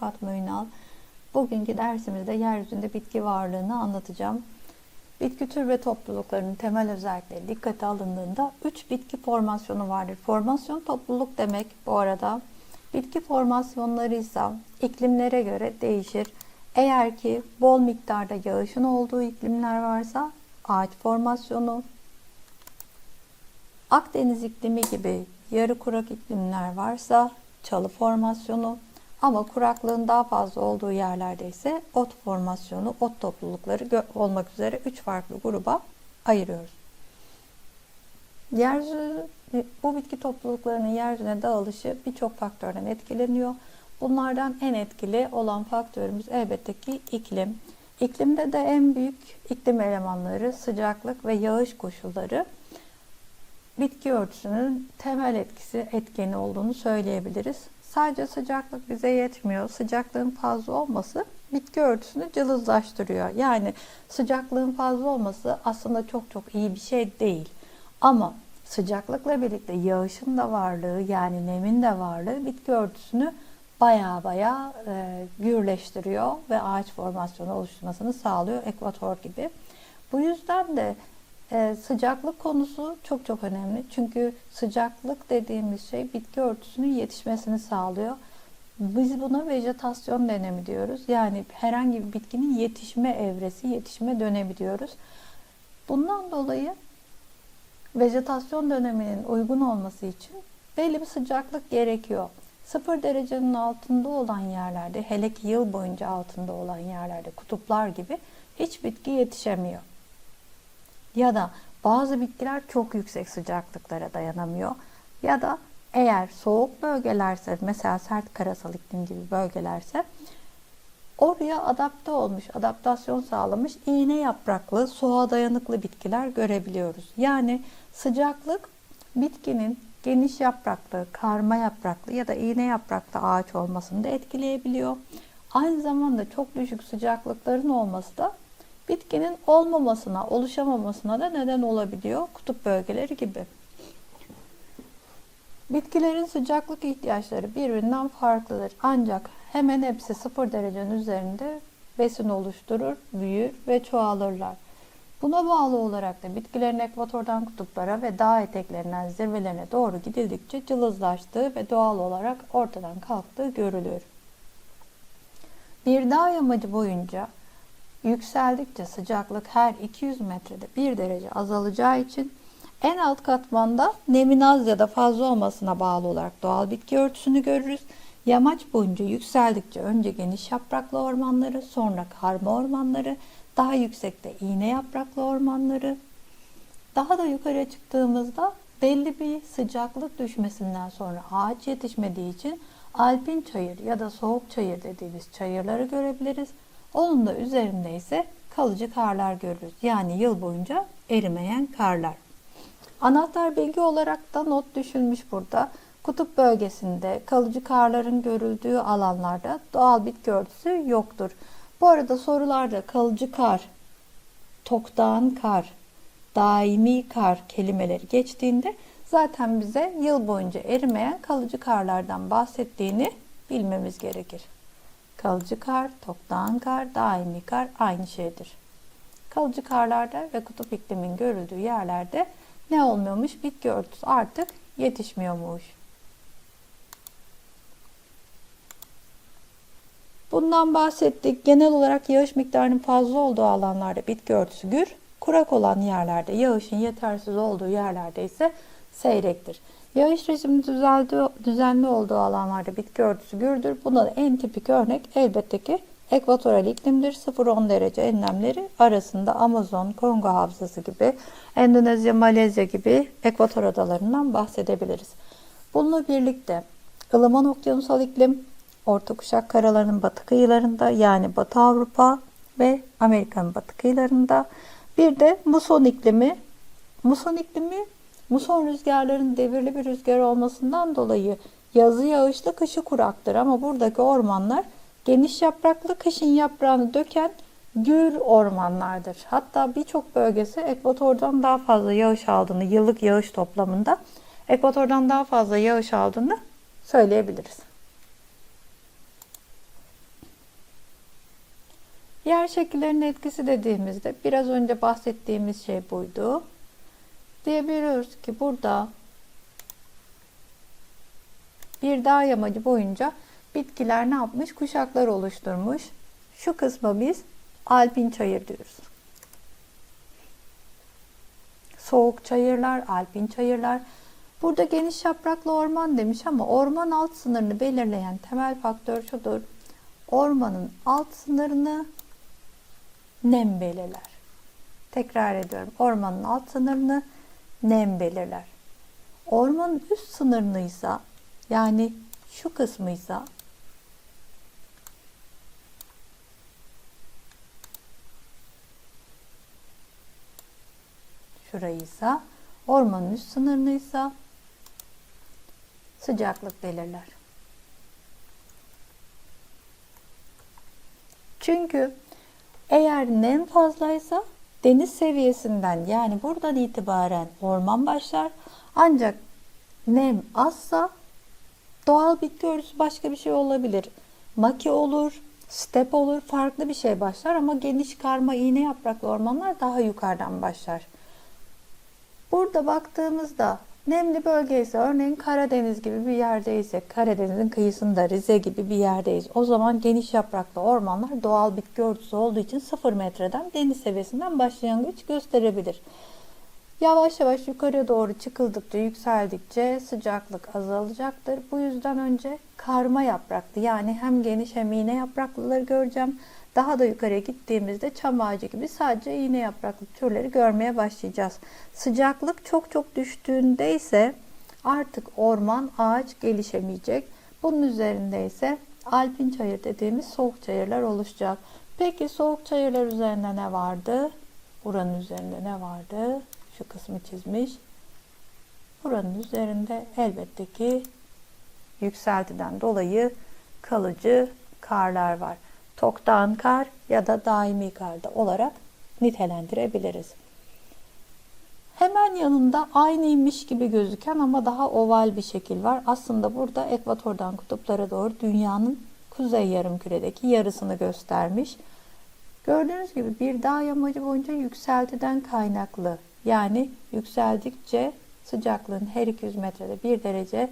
Fatma Ünal. Bugünkü dersimizde yeryüzünde bitki varlığını anlatacağım. Bitki tür ve topluluklarının temel özellikleri dikkate alındığında 3 bitki formasyonu vardır. Formasyon topluluk demek bu arada. Bitki formasyonları ise iklimlere göre değişir. Eğer ki bol miktarda yağışın olduğu iklimler varsa ağaç formasyonu, Akdeniz iklimi gibi yarı kurak iklimler varsa çalı formasyonu ama kuraklığın daha fazla olduğu yerlerde ise ot formasyonu, ot toplulukları olmak üzere 3 farklı gruba ayırıyoruz. Yeryüzü, bu bitki topluluklarının yeryüzüne dağılışı birçok faktörden etkileniyor. Bunlardan en etkili olan faktörümüz elbette ki iklim. İklimde de en büyük iklim elemanları sıcaklık ve yağış koşulları bitki örtüsünün temel etkisi etkeni olduğunu söyleyebiliriz. Sadece sıcaklık bize yetmiyor. Sıcaklığın fazla olması bitki örtüsünü cılızlaştırıyor. Yani sıcaklığın fazla olması aslında çok çok iyi bir şey değil. Ama sıcaklıkla birlikte yağışın da varlığı yani nemin de varlığı bitki örtüsünü baya baya e, gürleştiriyor ve ağaç formasyonu oluşturmasını sağlıyor ekvator gibi. Bu yüzden de ee, sıcaklık konusu çok çok önemli. Çünkü sıcaklık dediğimiz şey bitki örtüsünün yetişmesini sağlıyor. Biz buna vejetasyon dönemi diyoruz. Yani herhangi bir bitkinin yetişme evresi, yetişme dönemi diyoruz. Bundan dolayı vejetasyon döneminin uygun olması için belli bir sıcaklık gerekiyor. Sıfır derecenin altında olan yerlerde, hele ki yıl boyunca altında olan yerlerde, kutuplar gibi hiç bitki yetişemiyor. Ya da bazı bitkiler çok yüksek sıcaklıklara dayanamıyor. Ya da eğer soğuk bölgelerse mesela sert karasal iklim gibi bölgelerse oraya adapte olmuş, adaptasyon sağlamış iğne yapraklı, soğuğa dayanıklı bitkiler görebiliyoruz. Yani sıcaklık bitkinin geniş yapraklı, karma yapraklı ya da iğne yapraklı ağaç olmasını da etkileyebiliyor. Aynı zamanda çok düşük sıcaklıkların olması da bitkinin olmamasına, oluşamamasına da neden olabiliyor kutup bölgeleri gibi. Bitkilerin sıcaklık ihtiyaçları birbirinden farklıdır. Ancak hemen hepsi 0 derecenin üzerinde besin oluşturur, büyür ve çoğalırlar. Buna bağlı olarak da bitkilerin ekvatordan kutuplara ve dağ eteklerinden zirvelerine doğru gidildikçe cılızlaştığı ve doğal olarak ortadan kalktığı görülür. Bir dağ yamacı boyunca yükseldikçe sıcaklık her 200 metrede 1 derece azalacağı için en alt katmanda nemin az ya da fazla olmasına bağlı olarak doğal bitki örtüsünü görürüz. Yamaç boyunca yükseldikçe önce geniş yapraklı ormanları, sonra karma ormanları, daha yüksekte iğne yapraklı ormanları. Daha da yukarı çıktığımızda belli bir sıcaklık düşmesinden sonra ağaç yetişmediği için alpin çayır ya da soğuk çayır dediğimiz çayırları görebiliriz. Onun da üzerinde ise kalıcı karlar görürüz. Yani yıl boyunca erimeyen karlar. Anahtar bilgi olarak da not düşülmüş burada. Kutup bölgesinde kalıcı karların görüldüğü alanlarda doğal bitki örtüsü yoktur. Bu arada sorularda kalıcı kar, toktan kar, daimi kar kelimeleri geçtiğinde zaten bize yıl boyunca erimeyen kalıcı karlardan bahsettiğini bilmemiz gerekir. Kalıcı kar, toptan kar, daimi kar aynı şeydir. Kalıcı karlarda ve kutup iklimin görüldüğü yerlerde ne olmuyormuş? Bitki örtüsü artık yetişmiyormuş. Bundan bahsettik. Genel olarak yağış miktarının fazla olduğu alanlarda bitki örtüsü gür, kurak olan yerlerde, yağışın yetersiz olduğu yerlerde ise seyrektir. Yağış rejimi düzeldi, düzenli olduğu alanlarda bitki örtüsü gürdür. Buna da en tipik örnek elbette ki ekvatoral iklimdir. 0-10 derece enlemleri arasında Amazon, Kongo havzası gibi, Endonezya, Malezya gibi ekvator adalarından bahsedebiliriz. Bununla birlikte ılıman okyanusal iklim, orta kuşak karalarının batı kıyılarında yani Batı Avrupa ve Amerika'nın batı kıyılarında bir de muson iklimi. Muson iklimi Muson rüzgarların devirli bir rüzgar olmasından dolayı yazı yağışlı kışı kuraktır ama buradaki ormanlar geniş yapraklı kışın yaprağını döken gür ormanlardır. Hatta birçok bölgesi ekvatordan daha fazla yağış aldığını, yıllık yağış toplamında ekvatordan daha fazla yağış aldığını söyleyebiliriz. Yer şekillerinin etkisi dediğimizde biraz önce bahsettiğimiz şey buydu. Diyebiliyoruz ki burada bir dağ yamacı boyunca bitkiler ne yapmış? Kuşaklar oluşturmuş. Şu kısma biz alpin çayır diyoruz. Soğuk çayırlar, alpin çayırlar. Burada geniş yapraklı orman demiş ama orman alt sınırını belirleyen temel faktör şudur. Ormanın alt sınırını nem belirler. Tekrar ediyorum. Ormanın alt sınırını nem belirler. Ormanın üst sınırınıysa yani şu kısmıysa şurayıysa ormanın üst sınırınıysa sıcaklık belirler. Çünkü eğer nem fazlaysa deniz seviyesinden yani buradan itibaren orman başlar. Ancak nem azsa doğal bitki örtüsü başka bir şey olabilir. Maki olur, step olur, farklı bir şey başlar ama geniş karma iğne yapraklı ormanlar daha yukarıdan başlar. Burada baktığımızda nemli bölge ise örneğin Karadeniz gibi bir yerdeyse, Karadeniz'in kıyısında Rize gibi bir yerdeyiz. O zaman geniş yapraklı ormanlar doğal bitki örtüsü olduğu için 0 metreden deniz seviyesinden başlangıç gösterebilir. Yavaş yavaş yukarıya doğru çıkıldıkça, yükseldikçe sıcaklık azalacaktır. Bu yüzden önce karma yapraklı yani hem geniş hem iğne yapraklıları göreceğim. Daha da yukarıya gittiğimizde çam ağacı gibi sadece iğne yapraklı türleri görmeye başlayacağız. Sıcaklık çok çok düştüğünde ise artık orman, ağaç gelişemeyecek. Bunun üzerinde ise alpin çayır dediğimiz soğuk çayırlar oluşacak. Peki soğuk çayırlar üzerinde ne vardı? Buranın üzerinde ne vardı? Şu kısmı çizmiş. Buranın üzerinde elbette ki yükseltiden dolayı kalıcı karlar var toktan kar ya da daimi karda olarak nitelendirebiliriz. Hemen yanında aynıymış gibi gözüken ama daha oval bir şekil var. Aslında burada ekvatordan kutuplara doğru dünyanın kuzey yarımküredeki yarısını göstermiş. Gördüğünüz gibi bir dağ yamacı boyunca yükseltiden kaynaklı yani yükseldikçe sıcaklığın her 200 metrede bir derece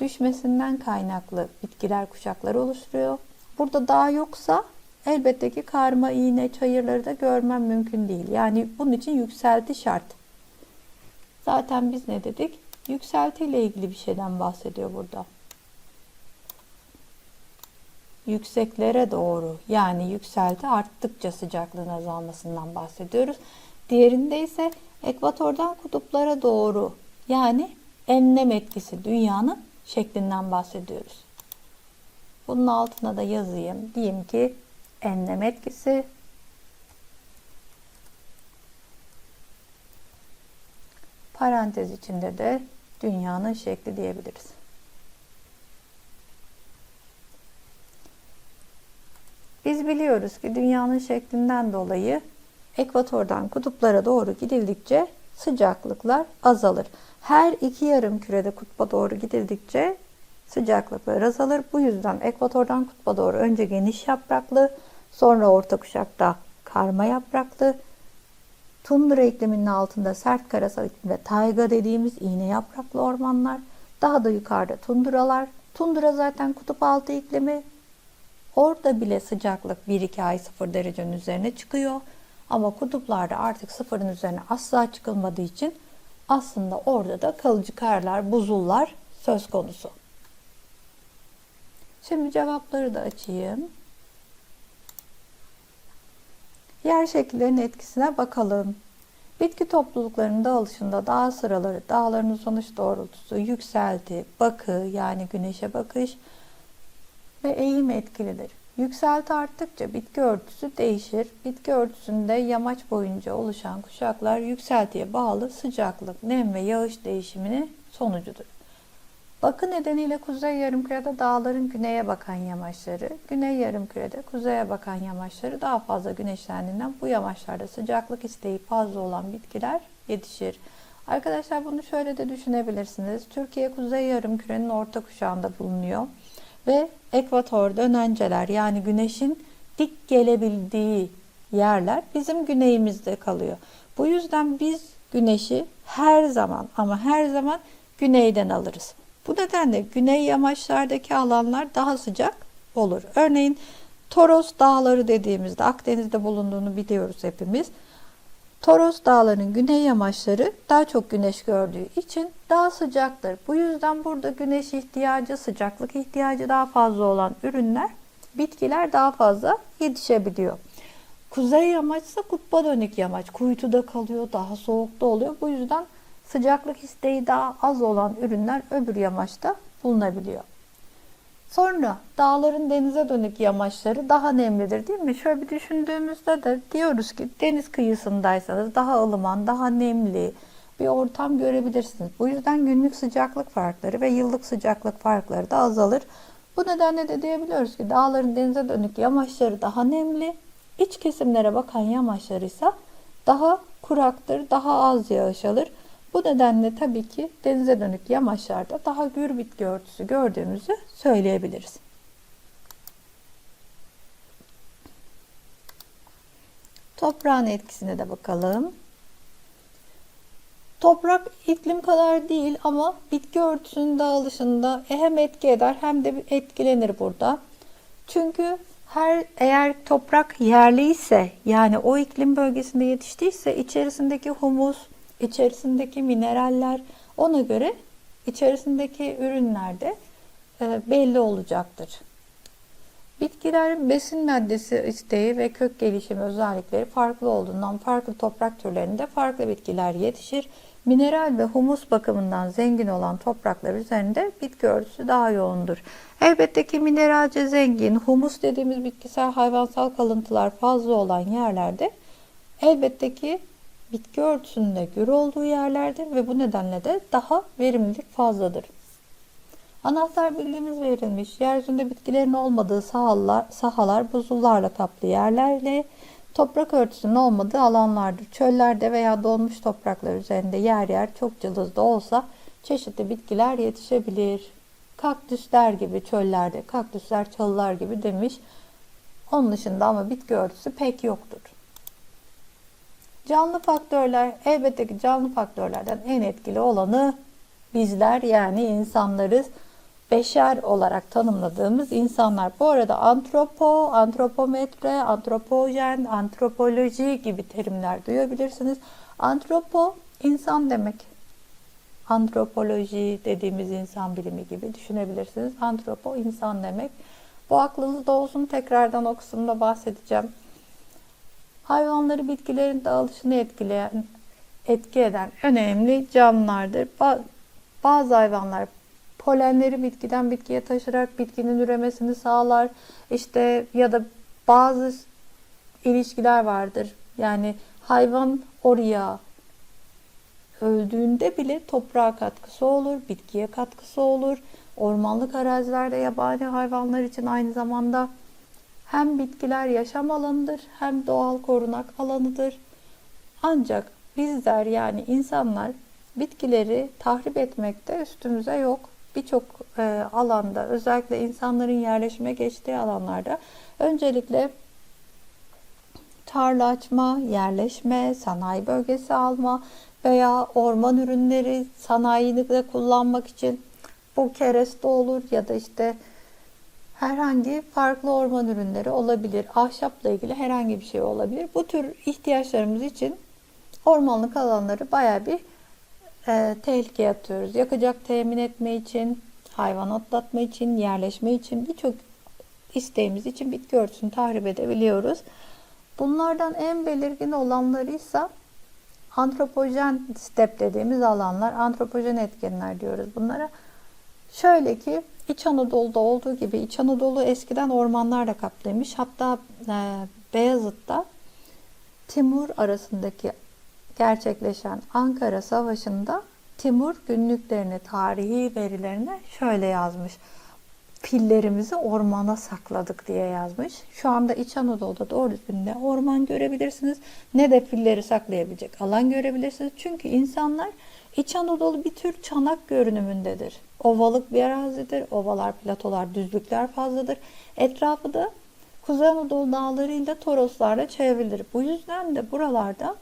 düşmesinden kaynaklı bitkiler kuşakları oluşturuyor. Burada dağ yoksa elbette ki karma, iğne, çayırları da görmem mümkün değil. Yani bunun için yükselti şart. Zaten biz ne dedik? Yükselti ile ilgili bir şeyden bahsediyor burada. Yükseklere doğru yani yükselti arttıkça sıcaklığın azalmasından bahsediyoruz. Diğerinde ise ekvatordan kutuplara doğru yani enlem etkisi dünyanın şeklinden bahsediyoruz. Bunun altına da yazayım. Diyeyim ki enlem etkisi parantez içinde de dünyanın şekli diyebiliriz. Biz biliyoruz ki dünyanın şeklinden dolayı ekvatordan kutuplara doğru gidildikçe sıcaklıklar azalır. Her iki yarım kürede kutba doğru gidildikçe sıcaklıklar azalır. Bu yüzden ekvatordan kutba doğru önce geniş yapraklı, sonra orta kuşakta karma yapraklı, tundra ikliminin altında sert karasal iklimde tayga dediğimiz iğne yapraklı ormanlar, daha da yukarıda tundralar. Tundra zaten kutup altı iklimi. Orada bile sıcaklık 1-2 ay 0 derecenin üzerine çıkıyor. Ama kutuplarda artık sıfırın üzerine asla çıkılmadığı için aslında orada da kalıcı karlar, buzullar söz konusu. Şimdi cevapları da açayım. Yer şekillerinin etkisine bakalım. Bitki topluluklarının dağılışında dağ sıraları, dağların sonuç doğrultusu, yükselti, bakı yani güneşe bakış ve eğim etkilidir. Yükselti arttıkça bitki örtüsü değişir. Bitki örtüsünde yamaç boyunca oluşan kuşaklar yükseltiye bağlı sıcaklık, nem ve yağış değişimini sonucudur. Bakı nedeniyle kuzey yarımkürede dağların güneye bakan yamaçları, güney yarımkürede kuzeye bakan yamaçları daha fazla güneşlendiğinden bu yamaçlarda sıcaklık isteği fazla olan bitkiler yetişir. Arkadaşlar bunu şöyle de düşünebilirsiniz. Türkiye kuzey yarımkürenin orta kuşağında bulunuyor ve ekvator dönenceler yani güneşin dik gelebildiği yerler bizim güneyimizde kalıyor. Bu yüzden biz güneşi her zaman ama her zaman güneyden alırız. Bu nedenle güney yamaçlardaki alanlar daha sıcak olur. Örneğin Toros Dağları dediğimizde Akdeniz'de bulunduğunu biliyoruz hepimiz. Toros Dağları'nın güney yamaçları daha çok güneş gördüğü için daha sıcaktır. Bu yüzden burada güneş ihtiyacı, sıcaklık ihtiyacı daha fazla olan ürünler, bitkiler daha fazla yetişebiliyor. Kuzey yamaç ise kutba dönük yamaç. Kuytuda kalıyor, daha soğukta oluyor. Bu yüzden sıcaklık isteği daha az olan ürünler öbür yamaçta bulunabiliyor. Sonra dağların denize dönük yamaçları daha nemlidir değil mi? Şöyle bir düşündüğümüzde de diyoruz ki deniz kıyısındaysanız daha ılıman, daha nemli bir ortam görebilirsiniz. Bu yüzden günlük sıcaklık farkları ve yıllık sıcaklık farkları da azalır. Bu nedenle de diyebiliyoruz ki dağların denize dönük yamaçları daha nemli, iç kesimlere bakan yamaçlar ise daha kuraktır, daha az yağış alır. Bu nedenle tabii ki denize dönük yamaçlarda daha gür bitki örtüsü gördüğümüzü söyleyebiliriz. Toprağın etkisine de bakalım. Toprak iklim kadar değil ama bitki örtüsünün dağılışında hem etki eder hem de etkilenir burada. Çünkü her eğer toprak yerli ise yani o iklim bölgesinde yetiştiyse içerisindeki humus, içerisindeki mineraller ona göre içerisindeki ürünlerde e, belli olacaktır. Bitkilerin besin maddesi isteği ve kök gelişimi özellikleri farklı olduğundan farklı toprak türlerinde farklı bitkiler yetişir. Mineral ve humus bakımından zengin olan topraklar üzerinde bitki örtüsü daha yoğundur. Elbette ki mineralce zengin, humus dediğimiz bitkisel hayvansal kalıntılar fazla olan yerlerde elbette ki bitki örtüsünde gür olduğu yerlerdir ve bu nedenle de daha verimlilik fazladır. Anahtar bildiğimiz verilmiş. Yeryüzünde bitkilerin olmadığı sahalar, sahalar buzullarla kaplı yerlerle toprak örtüsünün olmadığı alanlardır. Çöllerde veya donmuş topraklar üzerinde yer yer çok cılızda olsa çeşitli bitkiler yetişebilir. Kaktüsler gibi çöllerde, kaktüsler çalılar gibi demiş. Onun dışında ama bitki örtüsü pek yoktur. Canlı faktörler elbette ki canlı faktörlerden en etkili olanı bizler yani insanlarız. Beşer olarak tanımladığımız insanlar. Bu arada antropo, antropometre, antropojen, antropoloji gibi terimler duyabilirsiniz. Antropo insan demek. Antropoloji dediğimiz insan bilimi gibi düşünebilirsiniz. Antropo insan demek. Bu aklınızda olsun. Tekrardan o kısımda bahsedeceğim. Hayvanları bitkilerin dağılışını etkileyen, etki eden önemli canlılardır. Bazı hayvanlar polenleri bitkiden bitkiye taşırarak bitkinin üremesini sağlar. İşte ya da bazı ilişkiler vardır. Yani hayvan oraya öldüğünde bile toprağa katkısı olur, bitkiye katkısı olur. Ormanlık arazilerde yabani hayvanlar için aynı zamanda hem bitkiler yaşam alanıdır hem doğal korunak alanıdır. Ancak bizler yani insanlar bitkileri tahrip etmekte üstümüze yok. Birçok e, alanda özellikle insanların yerleşime geçtiği alanlarda öncelikle tarla açma, yerleşme, sanayi bölgesi alma veya orman ürünleri sanayide de kullanmak için bu kereste olur ya da işte herhangi farklı orman ürünleri olabilir. Ahşapla ilgili herhangi bir şey olabilir. Bu tür ihtiyaçlarımız için ormanlık alanları baya bir e, tehlikeye atıyoruz. Yakacak temin etme için, hayvan otlatma için, yerleşme için birçok isteğimiz için bitki örtüsünü tahrip edebiliyoruz. Bunlardan en belirgin olanları ise antropojen step dediğimiz alanlar, antropojen etkenler diyoruz bunlara. Şöyle ki İç Anadolu'da olduğu gibi İç Anadolu eskiden ormanlarla kaplıymış. Hatta e, Beyazıt'ta Timur arasındaki gerçekleşen Ankara Savaşı'nda Timur günlüklerini, tarihi verilerine şöyle yazmış. Fillerimizi ormana sakladık diye yazmış. Şu anda İç Anadolu'da doğru düzgün ne orman görebilirsiniz ne de filleri saklayabilecek alan görebilirsiniz. Çünkü insanlar İç Anadolu bir tür çanak görünümündedir. Ovalık bir arazidir. Ovalar, platolar, düzlükler fazladır. Etrafı da Kuzey Anadolu dağları ile Toroslarla çevrilidir. Bu yüzden de buralarda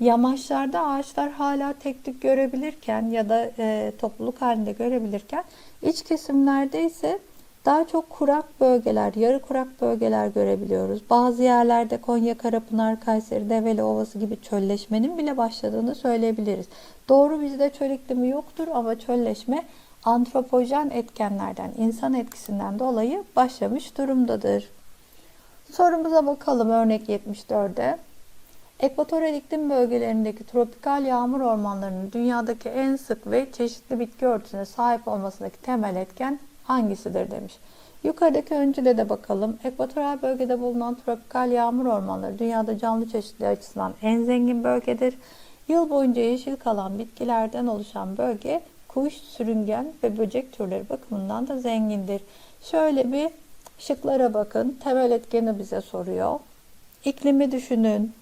yamaçlarda ağaçlar hala tek tük görebilirken ya da e, topluluk halinde görebilirken iç kesimlerde ise daha çok kurak bölgeler, yarı kurak bölgeler görebiliyoruz. Bazı yerlerde Konya, Karapınar, Kayseri, Develi Ovası gibi çölleşmenin bile başladığını söyleyebiliriz. Doğru bizde çöl iklimi yoktur ama çölleşme antropojen etkenlerden, insan etkisinden dolayı başlamış durumdadır. Sorumuza bakalım örnek 74'e. Ekvatoral iklim bölgelerindeki tropikal yağmur ormanlarının dünyadaki en sık ve çeşitli bitki örtüsüne sahip olmasındaki temel etken hangisidir demiş. Yukarıdaki öncüle de bakalım. Ekvatoral bölgede bulunan tropikal yağmur ormanları dünyada canlı çeşitliliği açısından en zengin bölgedir. Yıl boyunca yeşil kalan bitkilerden oluşan bölge kuş, sürüngen ve böcek türleri bakımından da zengindir. Şöyle bir şıklara bakın. Temel etkeni bize soruyor. İklimi düşünün.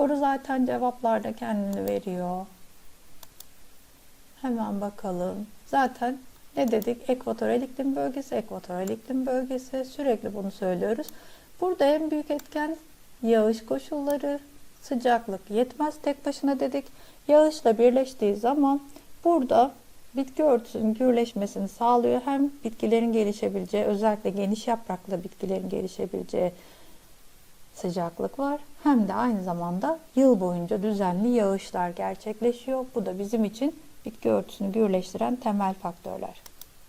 Soru zaten cevaplarda kendini veriyor. Hemen bakalım. Zaten ne dedik? Ekvatoral iklim bölgesi, ekvatoral iklim bölgesi. Sürekli bunu söylüyoruz. Burada en büyük etken yağış koşulları, sıcaklık yetmez tek başına dedik. Yağışla birleştiği zaman burada bitki örtüsünün gürleşmesini sağlıyor. Hem bitkilerin gelişebileceği, özellikle geniş yapraklı bitkilerin gelişebileceği sıcaklık var. Hem de aynı zamanda yıl boyunca düzenli yağışlar gerçekleşiyor. Bu da bizim için bitki örtüsünü gürleştiren temel faktörler.